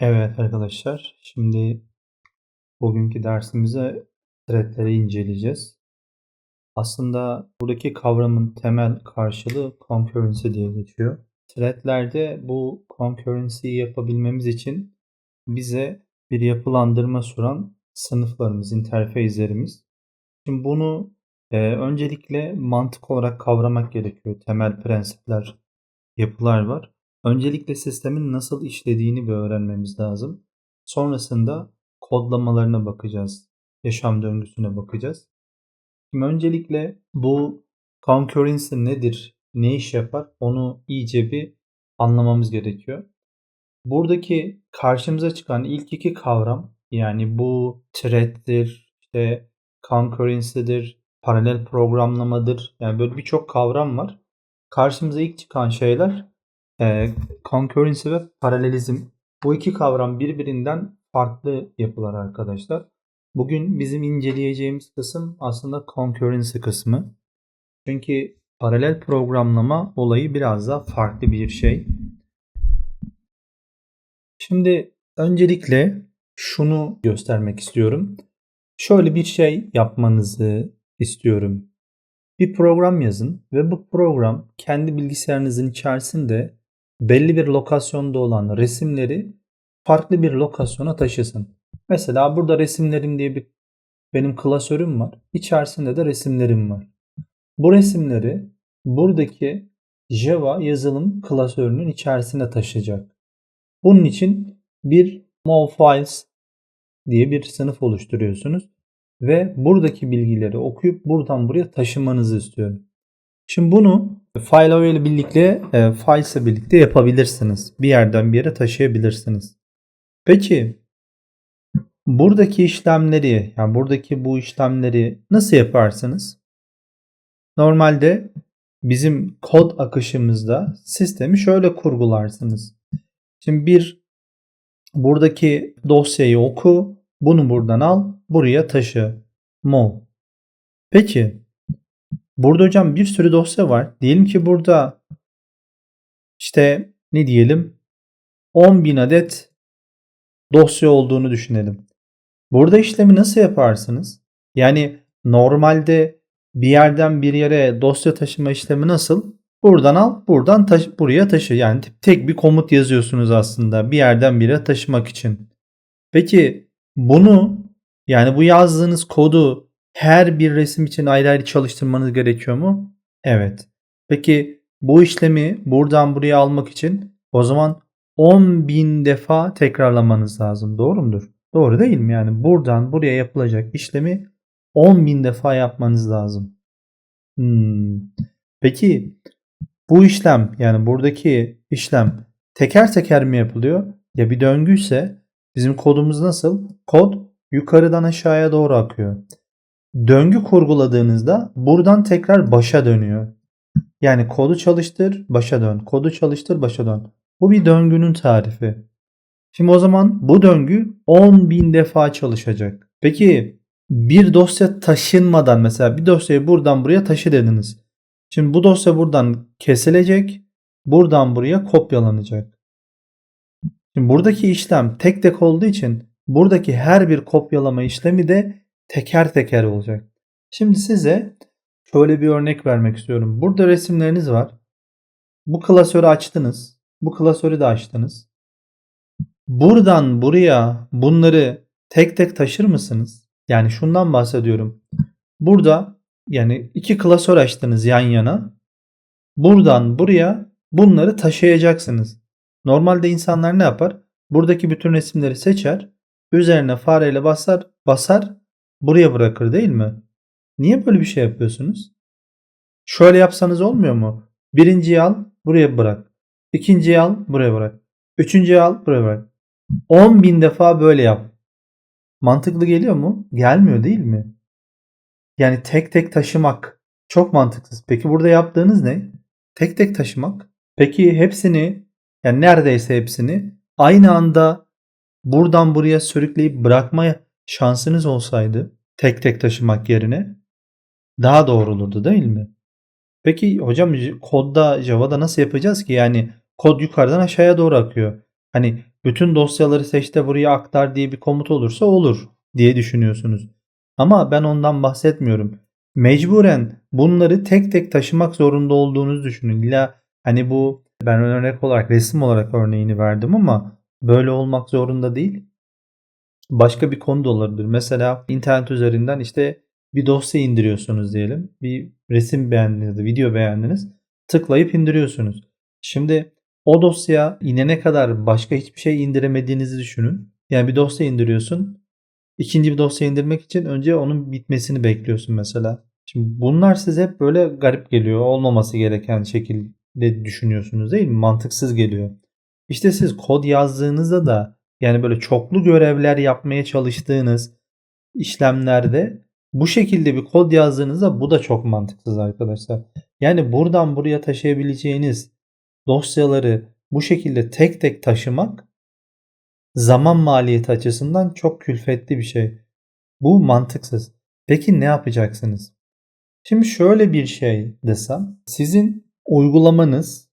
Evet arkadaşlar, şimdi bugünkü dersimize threadleri inceleyeceğiz. Aslında buradaki kavramın temel karşılığı concurrency diye geçiyor. Threadlerde bu concurrency'yi yapabilmemiz için bize bir yapılandırma sunan sınıflarımız, interface'lerimiz. Şimdi bunu e, öncelikle mantık olarak kavramak gerekiyor. Temel prensipler, yapılar var. Öncelikle sistemin nasıl işlediğini bir öğrenmemiz lazım. Sonrasında kodlamalarına bakacağız. Yaşam döngüsüne bakacağız. Şimdi öncelikle bu concurrency nedir, ne iş yapar onu iyice bir anlamamız gerekiyor. Buradaki karşımıza çıkan ilk iki kavram yani bu thread'dir, işte concurrency'dir, paralel programlamadır. Yani böyle birçok kavram var. Karşımıza ilk çıkan şeyler e, concurrency ve paralelizm. Bu iki kavram birbirinden farklı yapılar arkadaşlar. Bugün bizim inceleyeceğimiz kısım aslında concurrency kısmı. Çünkü paralel programlama olayı biraz daha farklı bir şey. Şimdi öncelikle şunu göstermek istiyorum. Şöyle bir şey yapmanızı istiyorum. Bir program yazın ve bu program kendi bilgisayarınızın içerisinde belli bir lokasyonda olan resimleri farklı bir lokasyona taşısın. Mesela burada resimlerim diye bir benim klasörüm var. İçerisinde de resimlerim var. Bu resimleri buradaki Java yazılım klasörünün içerisine taşıyacak. Bunun için bir mov files diye bir sınıf oluşturuyorsunuz ve buradaki bilgileri okuyup buradan buraya taşımanızı istiyorum. Şimdi bunu file ile birlikte e, files ile birlikte yapabilirsiniz. Bir yerden bir yere taşıyabilirsiniz. Peki buradaki işlemleri yani buradaki bu işlemleri nasıl yaparsınız? Normalde bizim kod akışımızda sistemi şöyle kurgularsınız. Şimdi bir buradaki dosyayı oku, bunu buradan al, buraya taşı. Mov. Peki Burada hocam bir sürü dosya var. Diyelim ki burada işte ne diyelim 10.000 adet dosya olduğunu düşünelim. Burada işlemi nasıl yaparsınız? Yani normalde bir yerden bir yere dosya taşıma işlemi nasıl? Buradan al, buradan taşı, buraya taşı. Yani tek bir komut yazıyorsunuz aslında bir yerden bir yere taşımak için. Peki bunu yani bu yazdığınız kodu her bir resim için ayrı ayrı çalıştırmanız gerekiyor mu? Evet. Peki bu işlemi buradan buraya almak için o zaman 10.000 defa tekrarlamanız lazım. Doğru mudur? Doğru değil mi? Yani buradan buraya yapılacak işlemi 10.000 defa yapmanız lazım. Hmm. Peki bu işlem yani buradaki işlem teker teker mi yapılıyor? Ya bir döngüyse bizim kodumuz nasıl? Kod yukarıdan aşağıya doğru akıyor döngü kurguladığınızda buradan tekrar başa dönüyor. Yani kodu çalıştır, başa dön. Kodu çalıştır, başa dön. Bu bir döngünün tarifi. Şimdi o zaman bu döngü 10.000 defa çalışacak. Peki bir dosya taşınmadan mesela bir dosyayı buradan buraya taşı dediniz. Şimdi bu dosya buradan kesilecek. Buradan buraya kopyalanacak. Şimdi buradaki işlem tek tek olduğu için buradaki her bir kopyalama işlemi de teker teker olacak. Şimdi size şöyle bir örnek vermek istiyorum. Burada resimleriniz var. Bu klasörü açtınız. Bu klasörü de açtınız. Buradan buraya bunları tek tek taşır mısınız? Yani şundan bahsediyorum. Burada yani iki klasör açtınız yan yana. Buradan buraya bunları taşıyacaksınız. Normalde insanlar ne yapar? Buradaki bütün resimleri seçer. Üzerine fareyle basar, basar buraya bırakır değil mi? Niye böyle bir şey yapıyorsunuz? Şöyle yapsanız olmuyor mu? Birinciyi al buraya bırak. İkinciyi al buraya bırak. Üçüncüyü al buraya bırak. 10 bin defa böyle yap. Mantıklı geliyor mu? Gelmiyor değil mi? Yani tek tek taşımak çok mantıksız. Peki burada yaptığınız ne? Tek tek taşımak. Peki hepsini yani neredeyse hepsini aynı anda buradan buraya sürükleyip bırakmaya şansınız olsaydı tek tek taşımak yerine daha doğru olurdu değil mi? Peki hocam kodda Java'da nasıl yapacağız ki? Yani kod yukarıdan aşağıya doğru akıyor. Hani bütün dosyaları seç de buraya aktar diye bir komut olursa olur diye düşünüyorsunuz. Ama ben ondan bahsetmiyorum. Mecburen bunları tek tek taşımak zorunda olduğunuzu düşünün. İlla hani bu ben örnek olarak resim olarak örneğini verdim ama böyle olmak zorunda değil. Başka bir konu da olabilir. Mesela internet üzerinden işte bir dosya indiriyorsunuz diyelim. Bir resim beğendiniz, video beğendiniz. Tıklayıp indiriyorsunuz. Şimdi o dosya inene kadar başka hiçbir şey indiremediğinizi düşünün. Yani bir dosya indiriyorsun. İkinci bir dosya indirmek için önce onun bitmesini bekliyorsun mesela. Şimdi bunlar size hep böyle garip geliyor. Olmaması gereken şekilde düşünüyorsunuz değil mi? Mantıksız geliyor. İşte siz kod yazdığınızda da yani böyle çoklu görevler yapmaya çalıştığınız işlemlerde bu şekilde bir kod yazdığınızda bu da çok mantıksız arkadaşlar. Yani buradan buraya taşıyabileceğiniz dosyaları bu şekilde tek tek taşımak zaman maliyeti açısından çok külfetli bir şey. Bu mantıksız. Peki ne yapacaksınız? Şimdi şöyle bir şey desem. Sizin uygulamanız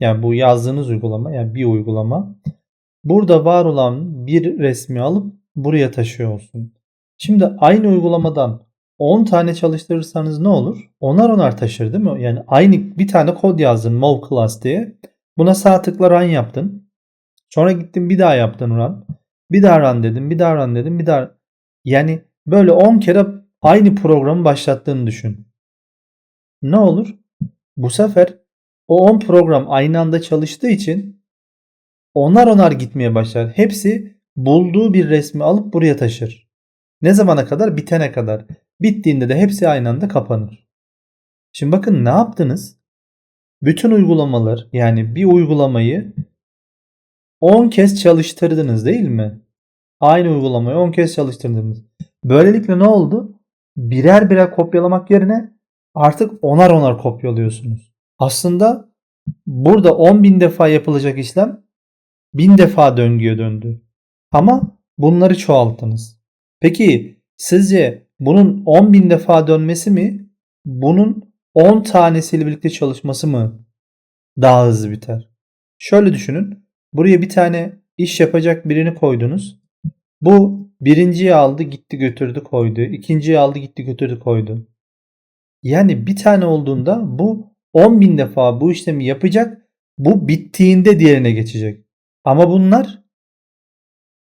yani bu yazdığınız uygulama yani bir uygulama burada var olan bir resmi alıp buraya taşıyor olsun. Şimdi aynı uygulamadan 10 tane çalıştırırsanız ne olur? Onar onar taşır değil mi? Yani aynı bir tane kod yazdın mov class diye. Buna sağ tıkla run yaptın. Sonra gittin bir daha yaptın run. Bir daha run dedim, bir daha run dedim, bir daha. Yani böyle 10 kere aynı programı başlattığını düşün. Ne olur? Bu sefer o 10 program aynı anda çalıştığı için onar onar gitmeye başlar. Hepsi bulduğu bir resmi alıp buraya taşır. Ne zamana kadar? Bitene kadar. Bittiğinde de hepsi aynı anda kapanır. Şimdi bakın ne yaptınız? Bütün uygulamalar yani bir uygulamayı 10 kez çalıştırdınız değil mi? Aynı uygulamayı 10 kez çalıştırdınız. Böylelikle ne oldu? Birer birer kopyalamak yerine artık onar onar kopyalıyorsunuz. Aslında burada 10.000 defa yapılacak işlem 1000 defa döngüye döndü. Ama bunları çoğalttınız. Peki sizce bunun 10.000 defa dönmesi mi? Bunun 10 tanesiyle birlikte çalışması mı daha hızlı biter? Şöyle düşünün. Buraya bir tane iş yapacak birini koydunuz. Bu birinciyi aldı gitti götürdü koydu. İkinciyi aldı gitti götürdü koydu. Yani bir tane olduğunda bu 10 bin defa bu işlemi yapacak. Bu bittiğinde diğerine geçecek. Ama bunlar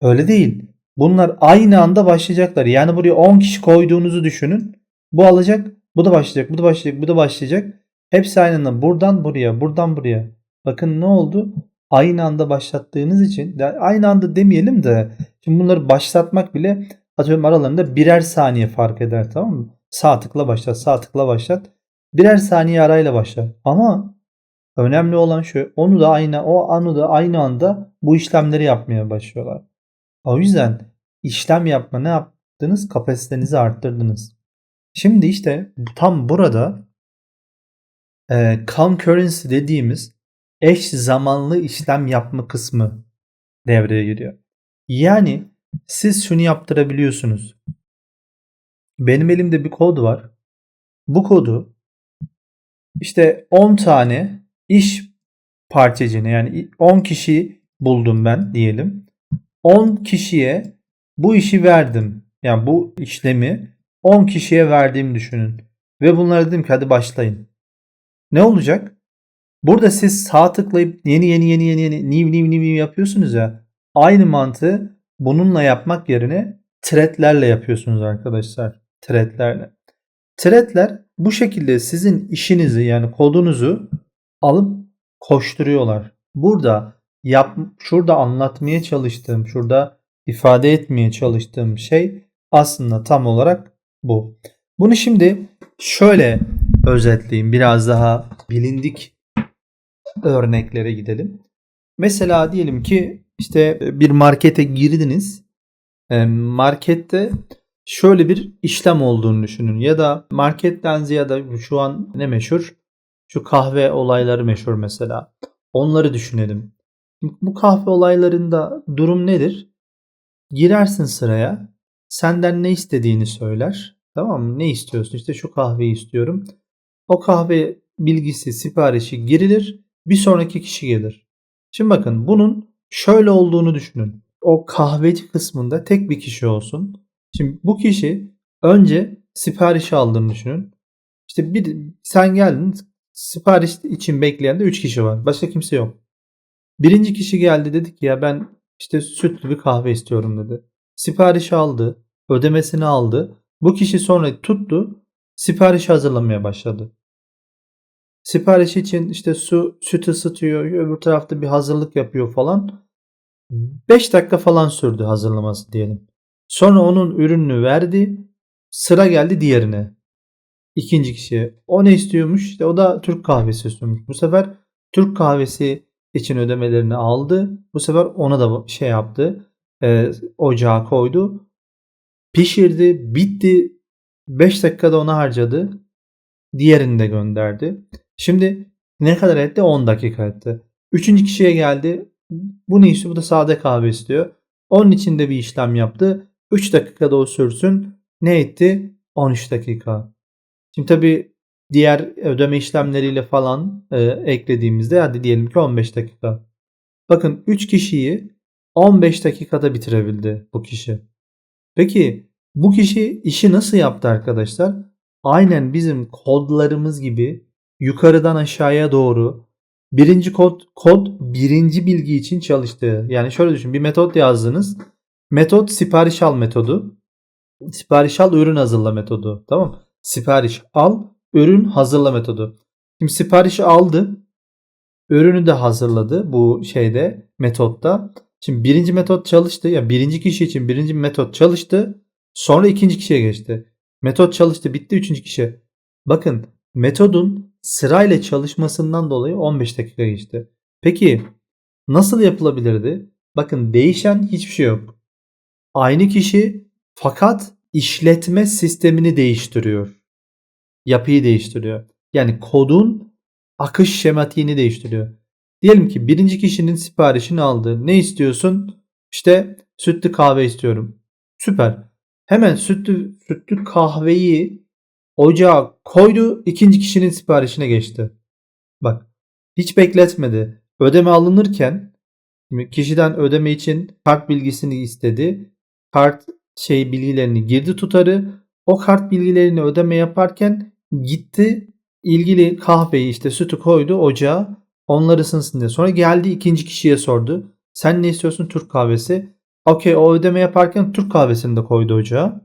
öyle değil. Bunlar aynı anda başlayacaklar. Yani buraya 10 kişi koyduğunuzu düşünün. Bu alacak, bu da başlayacak, bu da başlayacak, bu da başlayacak. Hepsi aynı anda buradan buraya, buradan buraya. Bakın ne oldu? Aynı anda başlattığınız için aynı anda demeyelim de şimdi bunları başlatmak bile atıyorum aralarında birer saniye fark eder tamam mı? Sağ tıkla başlat, sağ tıkla başlat. Birer saniye arayla başlar. Ama önemli olan şu onu da aynı o anı da aynı anda bu işlemleri yapmaya başlıyorlar. O yüzden işlem yapma ne yaptınız? Kapasitenizi arttırdınız. Şimdi işte tam burada e, concurrency dediğimiz eş zamanlı işlem yapma kısmı devreye giriyor. Yani siz şunu yaptırabiliyorsunuz. Benim elimde bir kod var. Bu kodu işte 10 tane iş parçacığını yani 10 kişi buldum ben diyelim. 10 kişiye bu işi verdim. Yani bu işlemi 10 kişiye verdiğimi düşünün. Ve bunlara dedim ki hadi başlayın. Ne olacak? Burada siz sağ tıklayıp yeni yeni yeni yeni yeni new new new yapıyorsunuz ya. Aynı mantığı bununla yapmak yerine threadlerle yapıyorsunuz arkadaşlar. Threadlerle. Threadler bu şekilde sizin işinizi yani kodunuzu alıp koşturuyorlar. Burada yap şurada anlatmaya çalıştığım, şurada ifade etmeye çalıştığım şey aslında tam olarak bu. Bunu şimdi şöyle özetleyeyim. Biraz daha bilindik örneklere gidelim. Mesela diyelim ki işte bir markete girdiniz. Markette şöyle bir işlem olduğunu düşünün. Ya da marketten ziyade şu an ne meşhur? Şu kahve olayları meşhur mesela. Onları düşünelim. Bu kahve olaylarında durum nedir? Girersin sıraya. Senden ne istediğini söyler. Tamam mı? Ne istiyorsun? İşte şu kahveyi istiyorum. O kahve bilgisi, siparişi girilir. Bir sonraki kişi gelir. Şimdi bakın bunun şöyle olduğunu düşünün. O kahveci kısmında tek bir kişi olsun. Şimdi bu kişi önce sipariş aldığını düşünün. İşte bir sen geldin sipariş için bekleyen de 3 kişi var. Başka kimse yok. Birinci kişi geldi dedi ki ya ben işte sütlü bir kahve istiyorum dedi. Sipariş aldı. Ödemesini aldı. Bu kişi sonra tuttu. Sipariş hazırlamaya başladı. Sipariş için işte su süt ısıtıyor. Öbür tarafta bir hazırlık yapıyor falan. 5 dakika falan sürdü hazırlaması diyelim. Sonra onun ürününü verdi. Sıra geldi diğerine. İkinci kişiye. O ne istiyormuş? İşte o da Türk kahvesi istiyormuş. Bu sefer Türk kahvesi için ödemelerini aldı. Bu sefer ona da şey yaptı. E, ocağa koydu. Pişirdi. Bitti. 5 dakikada ona harcadı. Diğerini de gönderdi. Şimdi ne kadar etti? 10 dakika etti. Üçüncü kişiye geldi. Bu ne istiyor? Bu da sade kahve istiyor. Onun için de bir işlem yaptı. 3 dakikada o sürsün. Ne etti? 13 dakika. Şimdi tabi diğer ödeme işlemleriyle falan e, eklediğimizde hadi diyelim ki 15 dakika. Bakın 3 kişiyi 15 dakikada bitirebildi bu kişi. Peki bu kişi işi nasıl yaptı arkadaşlar? Aynen bizim kodlarımız gibi yukarıdan aşağıya doğru birinci kod kod birinci bilgi için çalıştı. Yani şöyle düşün bir metot yazdınız. Metot sipariş al metodu. Sipariş al ürün hazırla metodu. Tamam Sipariş al ürün hazırla metodu. Şimdi siparişi aldı. Ürünü de hazırladı bu şeyde metotta. Şimdi birinci metot çalıştı. Ya yani birinci kişi için birinci metot çalıştı. Sonra ikinci kişiye geçti. Metot çalıştı bitti üçüncü kişi. Bakın metodun sırayla çalışmasından dolayı 15 dakika geçti. Peki nasıl yapılabilirdi? Bakın değişen hiçbir şey yok. Aynı kişi fakat işletme sistemini değiştiriyor. Yapıyı değiştiriyor. Yani kodun akış şematiğini değiştiriyor. Diyelim ki birinci kişinin siparişini aldı. Ne istiyorsun? İşte sütlü kahve istiyorum. Süper. Hemen sütlü, sütlü kahveyi ocağa koydu. ikinci kişinin siparişine geçti. Bak hiç bekletmedi. Ödeme alınırken kişiden ödeme için kart bilgisini istedi. Kart şey bilgilerini girdi tutarı. O kart bilgilerini ödeme yaparken gitti ilgili kahveyi işte sütü koydu ocağa. Onlar ısınsın diye. Sonra geldi ikinci kişiye sordu. Sen ne istiyorsun? Türk kahvesi. Okey o ödeme yaparken Türk kahvesini de koydu ocağa.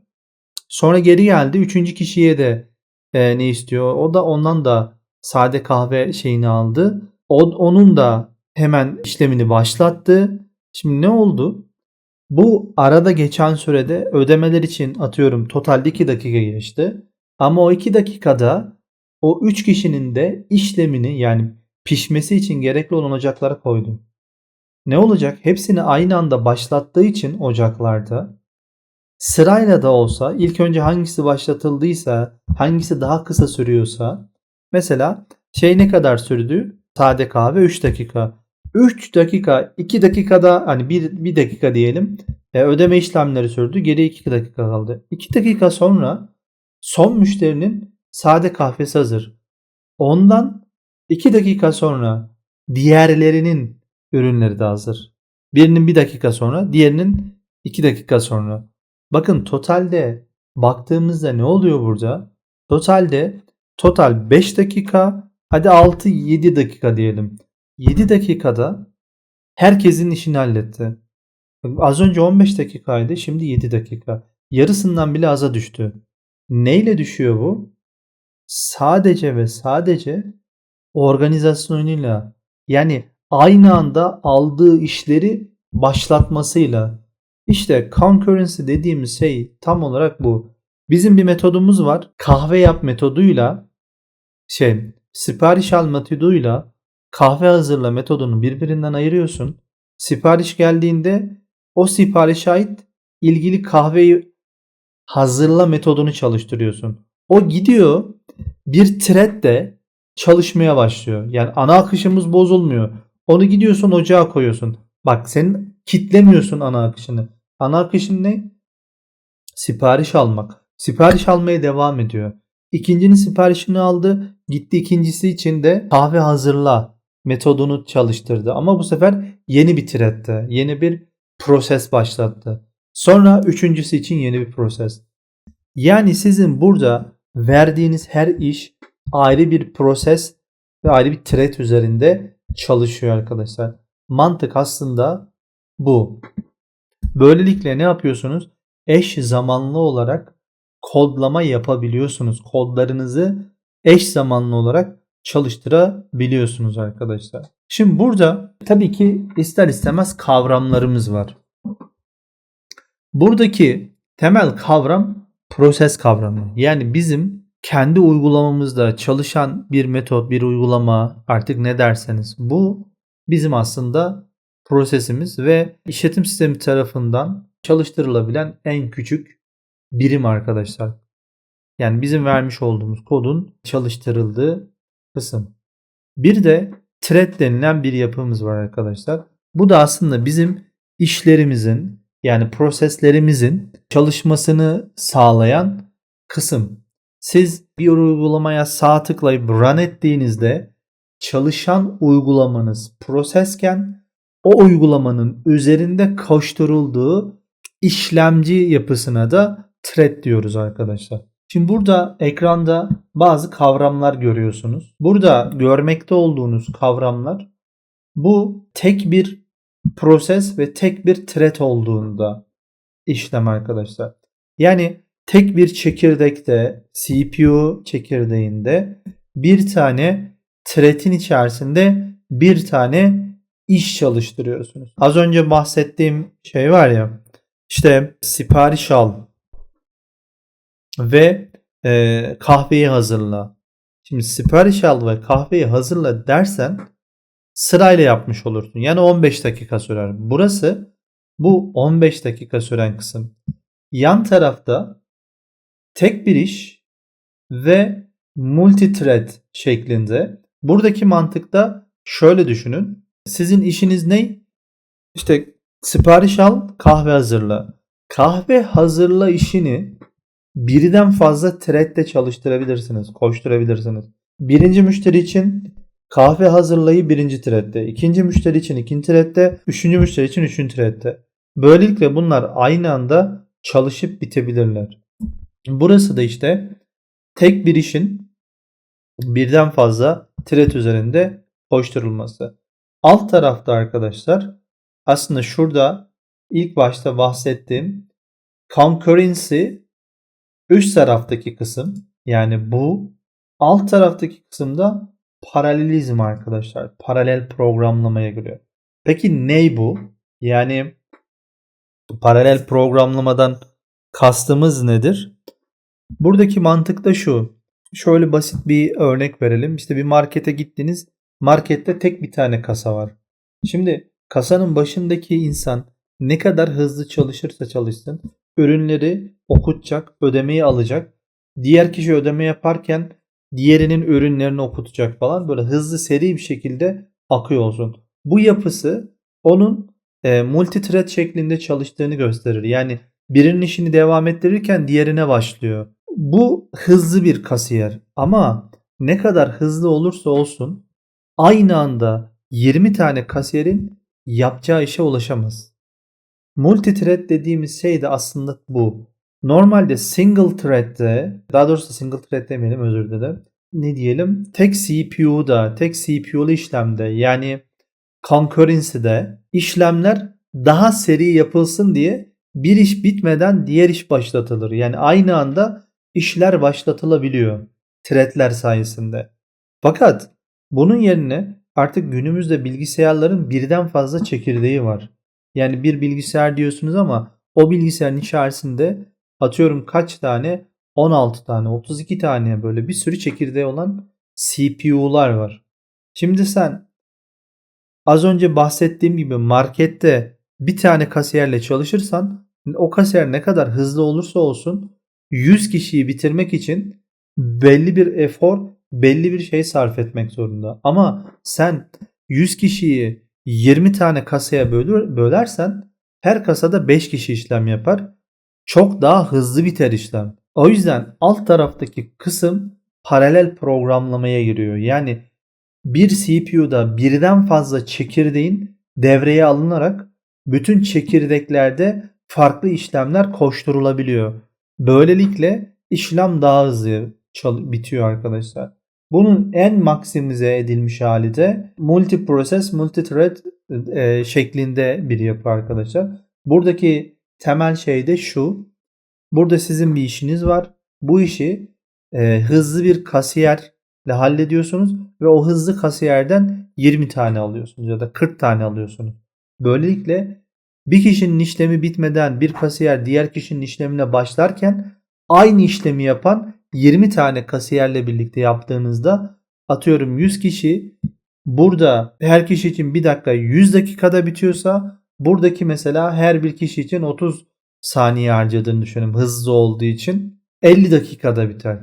Sonra geri geldi. Üçüncü kişiye de e, ne istiyor? O da ondan da sade kahve şeyini aldı. O, onun da hemen işlemini başlattı. Şimdi ne oldu? Bu arada geçen sürede ödemeler için atıyorum totalde 2 dakika geçti. Ama o 2 dakikada o 3 kişinin de işlemini yani pişmesi için gerekli olan ocaklara koydum. Ne olacak? Hepsini aynı anda başlattığı için ocaklarda sırayla da olsa ilk önce hangisi başlatıldıysa hangisi daha kısa sürüyorsa mesela şey ne kadar sürdü? Sade kahve 3 dakika. 3 dakika 2 dakikada hani 1, 1 dakika diyelim e, ödeme işlemleri sürdü. Geriye 2 dakika kaldı. 2 dakika sonra son müşterinin sade kahvesi hazır. Ondan 2 dakika sonra diğerlerinin ürünleri de hazır. Birinin 1 dakika sonra diğerinin 2 dakika sonra. Bakın totalde baktığımızda ne oluyor burada? Totalde total 5 dakika hadi 6-7 dakika diyelim. 7 dakikada herkesin işini halletti. Az önce 15 dakikaydı şimdi 7 dakika. Yarısından bile aza düştü. Neyle düşüyor bu? Sadece ve sadece organizasyonuyla yani aynı anda aldığı işleri başlatmasıyla. İşte concurrency dediğimiz şey tam olarak bu. Bizim bir metodumuz var. Kahve yap metoduyla şey sipariş al metoduyla kahve hazırla metodunu birbirinden ayırıyorsun. Sipariş geldiğinde o siparişe ait ilgili kahveyi hazırla metodunu çalıştırıyorsun. O gidiyor bir thread çalışmaya başlıyor. Yani ana akışımız bozulmuyor. Onu gidiyorsun ocağa koyuyorsun. Bak sen kitlemiyorsun ana akışını. Ana akışın ne? Sipariş almak. Sipariş almaya devam ediyor. İkincinin siparişini aldı. Gitti ikincisi için de kahve hazırla metodunu çalıştırdı. Ama bu sefer yeni bir thread'te, yeni bir proses başlattı. Sonra üçüncüsü için yeni bir proses. Yani sizin burada verdiğiniz her iş ayrı bir proses ve ayrı bir thread üzerinde çalışıyor arkadaşlar. Mantık aslında bu. Böylelikle ne yapıyorsunuz? Eş zamanlı olarak kodlama yapabiliyorsunuz. Kodlarınızı eş zamanlı olarak çalıştırabiliyorsunuz arkadaşlar. Şimdi burada tabii ki ister istemez kavramlarımız var. Buradaki temel kavram proses kavramı. Yani bizim kendi uygulamamızda çalışan bir metot, bir uygulama artık ne derseniz bu bizim aslında prosesimiz ve işletim sistemi tarafından çalıştırılabilen en küçük birim arkadaşlar. Yani bizim vermiş olduğumuz kodun çalıştırıldığı kısım. Bir de thread denilen bir yapımız var arkadaşlar. Bu da aslında bizim işlerimizin yani proseslerimizin çalışmasını sağlayan kısım. Siz bir uygulamaya sağ tıklayıp run ettiğinizde çalışan uygulamanız prosesken o uygulamanın üzerinde koşturulduğu işlemci yapısına da thread diyoruz arkadaşlar. Şimdi burada ekranda bazı kavramlar görüyorsunuz. Burada görmekte olduğunuz kavramlar bu tek bir proses ve tek bir thread olduğunda işlem arkadaşlar. Yani tek bir çekirdekte CPU çekirdeğinde bir tane thread'in içerisinde bir tane iş çalıştırıyorsunuz. Az önce bahsettiğim şey var ya işte sipariş al ve e, kahveyi hazırla. Şimdi sipariş al ve kahveyi hazırla dersen sırayla yapmış olursun. Yani 15 dakika sürer. Burası bu 15 dakika süren kısım. Yan tarafta tek bir iş ve multi-thread şeklinde. Buradaki mantıkta şöyle düşünün. Sizin işiniz ne? İşte sipariş al, kahve hazırla. Kahve hazırla işini birden fazla thread'de çalıştırabilirsiniz, koşturabilirsiniz. Birinci müşteri için kahve hazırlayı birinci thread'de, ikinci müşteri için ikinci thread'de, üçüncü müşteri için üçüncü thread'de. Böylelikle bunlar aynı anda çalışıp bitebilirler. Burası da işte tek bir işin birden fazla thread üzerinde koşturulması. Alt tarafta arkadaşlar aslında şurada ilk başta bahsettiğim concurrency üst taraftaki kısım yani bu alt taraftaki kısımda paralelizm arkadaşlar. Paralel programlamaya giriyor. Peki ne bu? Yani paralel programlamadan kastımız nedir? Buradaki mantık da şu. Şöyle basit bir örnek verelim. İşte bir markete gittiniz. Markette tek bir tane kasa var. Şimdi kasanın başındaki insan ne kadar hızlı çalışırsa çalışsın ürünleri okutacak, ödemeyi alacak. Diğer kişi ödeme yaparken diğerinin ürünlerini okutacak falan böyle hızlı seri bir şekilde akıyor olsun. Bu yapısı onun e, multi-thread şeklinde çalıştığını gösterir. Yani birinin işini devam ettirirken diğerine başlıyor. Bu hızlı bir kasiyer ama ne kadar hızlı olursa olsun aynı anda 20 tane kasiyerin yapacağı işe ulaşamaz. Multi-thread dediğimiz şey de aslında bu. Normalde single thread'de, daha doğrusu single thread demeyelim özür dilerim. Ne diyelim? Tek CPU'da, tek CPU'lu işlemde yani concurrency'de işlemler daha seri yapılsın diye bir iş bitmeden diğer iş başlatılır. Yani aynı anda işler başlatılabiliyor threadler sayesinde. Fakat bunun yerine artık günümüzde bilgisayarların birden fazla çekirdeği var. Yani bir bilgisayar diyorsunuz ama o bilgisayarın içerisinde atıyorum kaç tane 16 tane 32 tane böyle bir sürü çekirdeği olan CPU'lar var. Şimdi sen az önce bahsettiğim gibi markette bir tane kasiyerle çalışırsan o kasiyer ne kadar hızlı olursa olsun 100 kişiyi bitirmek için belli bir efor, belli bir şey sarf etmek zorunda. Ama sen 100 kişiyi 20 tane kasaya bölersen her kasada 5 kişi işlem yapar. Çok daha hızlı biter işlem. O yüzden alt taraftaki kısım paralel programlamaya giriyor. Yani bir CPU'da birden fazla çekirdeğin devreye alınarak bütün çekirdeklerde farklı işlemler koşturulabiliyor. Böylelikle işlem daha hızlı bitiyor arkadaşlar. Bunun en maksimize edilmiş hali de multiprocess, multithread e, şeklinde bir yapı arkadaşlar. Buradaki temel şey de şu. Burada sizin bir işiniz var. Bu işi e, hızlı bir kasiyerle hallediyorsunuz ve o hızlı kasiyerden 20 tane alıyorsunuz ya da 40 tane alıyorsunuz. Böylelikle bir kişinin işlemi bitmeden bir kasiyer diğer kişinin işlemine başlarken aynı işlemi yapan 20 tane kasiyerle birlikte yaptığınızda atıyorum 100 kişi burada her kişi için 1 dakika 100 dakikada bitiyorsa buradaki mesela her bir kişi için 30 saniye harcadığını düşünün hızlı olduğu için 50 dakikada biter.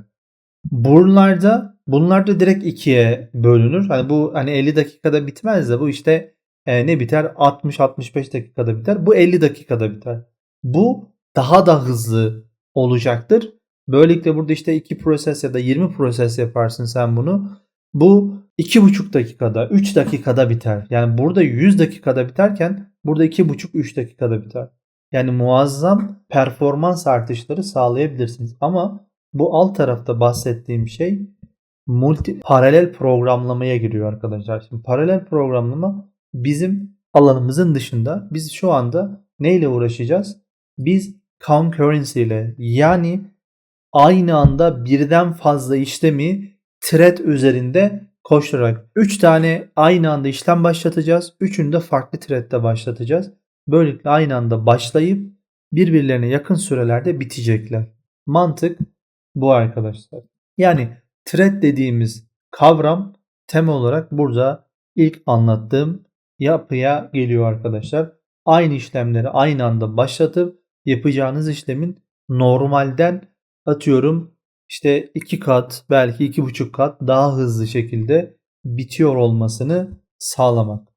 Bunlarda bunlar da direkt ikiye bölünür. Hani bu hani 50 dakikada bitmez de bu işte e, ne biter? 60-65 dakikada biter. Bu 50 dakikada biter. Bu daha da hızlı olacaktır. Böylelikle burada işte 2 proses ya da 20 proses yaparsın sen bunu. Bu 2,5 dakikada, 3 dakikada biter. Yani burada 100 dakikada biterken burada 2,5-3 dakikada biter. Yani muazzam performans artışları sağlayabilirsiniz. Ama bu alt tarafta bahsettiğim şey multi paralel programlamaya giriyor arkadaşlar. Şimdi paralel programlama bizim alanımızın dışında. Biz şu anda neyle uğraşacağız? Biz concurrency ile yani aynı anda birden fazla işlemi thread üzerinde koşturarak 3 tane aynı anda işlem başlatacağız. Üçünü de farklı thread'de başlatacağız. Böylelikle aynı anda başlayıp birbirlerine yakın sürelerde bitecekler. Mantık bu arkadaşlar. Yani thread dediğimiz kavram temel olarak burada ilk anlattığım yapıya geliyor arkadaşlar. Aynı işlemleri aynı anda başlatıp yapacağınız işlemin normalden atıyorum işte iki kat belki iki buçuk kat daha hızlı şekilde bitiyor olmasını sağlamak.